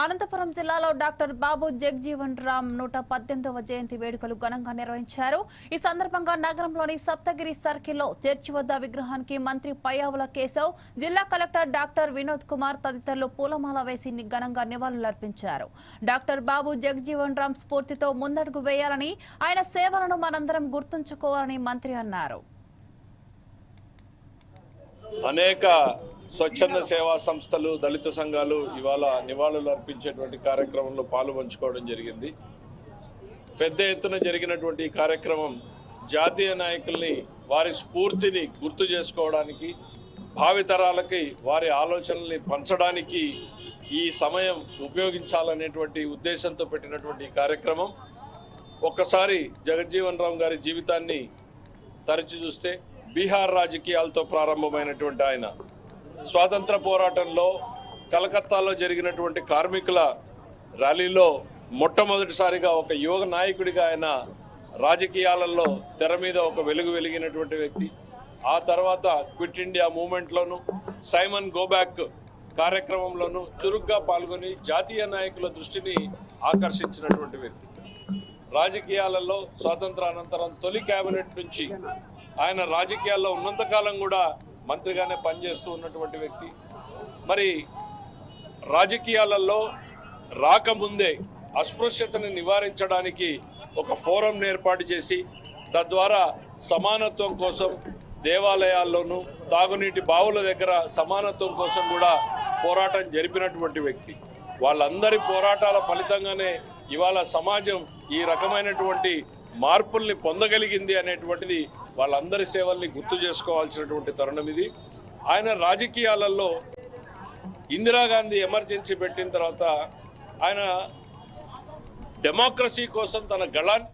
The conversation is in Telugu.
అనంతపురం జిల్లాలో డాక్టర్ బాబు జగ్జీవన్ రామ్ నూట పద్దెనిమిదవ జయంతి వేడుకలు ఘనంగా నిర్వహించారు. ఈ సందర్భంగా నగరంలోని సప్తగిరి సర్కిల్లో చర్చి వద్ద విగ్రహానికి మంత్రి పయ్యావుల కేశవ్ జిల్లా కలెక్టర్ డాక్టర్ వినోద్ కుమార్ తదితరులు పూలమాల వేసి ఘనంగా నివాళులర్పించారు డాక్టర్ బాబు జగ్జీవన్ రామ్ స్ఫూర్తితో ముందడుగు వేయాలని ఆయన సేవలను మనందరం గుర్తుంచుకోవాలని మంత్రి అన్నారు. అనేక స్వచ్ఛంద సేవా సంస్థలు దళిత సంఘాలు ఇవాళ నివాళులు అర్పించేటువంటి కార్యక్రమంలో పాలు పంచుకోవడం జరిగింది. పెద్ద ఎత్తున జరిగినటువంటి ఈ కార్యక్రమం జాతీయ నాయకుల్ని వారి స్ఫూర్తిని గుర్తు చేసుకోవడానికి భావితరాలకి వారి ఆలోచనల్ని పంచడానికి ఈ సమయం ఉపయోగించాలనేటువంటి ఉద్దేశంతో పెట్టినటువంటి ఈ కార్యక్రమం. ఒక్కసారి జగజ్జీవన్ రామ్ గారి జీవితాన్ని తరచి చూస్తే బీహార్ రాజకీయాలతో ప్రారంభమైనటువంటి ఆయన. స్వాతంత్ర పోరాటంలో కలకత్తాలో జరిగినటువంటి కార్మికుల ర్యాలీలో మొట్టమొదటిసారిగా ఒక యువ నాయకుడిగా ఆయన రాజకీయాలలో తెర మీద ఒక వెలుగు వెలిగినటువంటి వ్యక్తి. ఆ తర్వాత క్విట్ ఇండియా మూమెంట్లోను సైమన్ గోబ్యాక్ కార్యక్రమంలోనూ చురుగ్గా పాల్గొని జాతీయ నాయకుల దృష్టిని ఆకర్షించినటువంటి వ్యక్తి. రాజకీయాలలో స్వాతంత్ర అనంతరం తొలి కేబినెట్ నుంచి ఆయన రాజకీయాల్లో ఉన్నంతకాలం కూడా మంత్రిగానే పనిచేస్తూ ఉన్నటువంటి వ్యక్తి. మరి రాజకీయాలలో రాకముందే అస్పృశ్యతని నివారించడానికి ఒక ఫోరం ఏర్పాటు చేసి తద్వారా సమానత్వం కోసం దేవాలయాల్లోనూ తాగునీటి బావుల దగ్గర సమానత్వం కోసం కూడా పోరాటం జరిపినటువంటి వ్యక్తి. వాళ్ళందరి పోరాటాల ఫలితంగానే ఇవాళ సమాజం ఈ రకమైనటువంటి మార్పుల్ని పొందగలిగింది అనేటువంటిది వాళ్ళందరి సేవల్ని గుర్తు చేసుకోవాల్సినటువంటి తరుణం ఇది. ఆయన రాజకీయాలలో ఇందిరాగాంధీ ఎమర్జెన్సీ పెట్టిన తర్వాత ఆయన డెమోక్రసీ కోసం తన గళాన్ని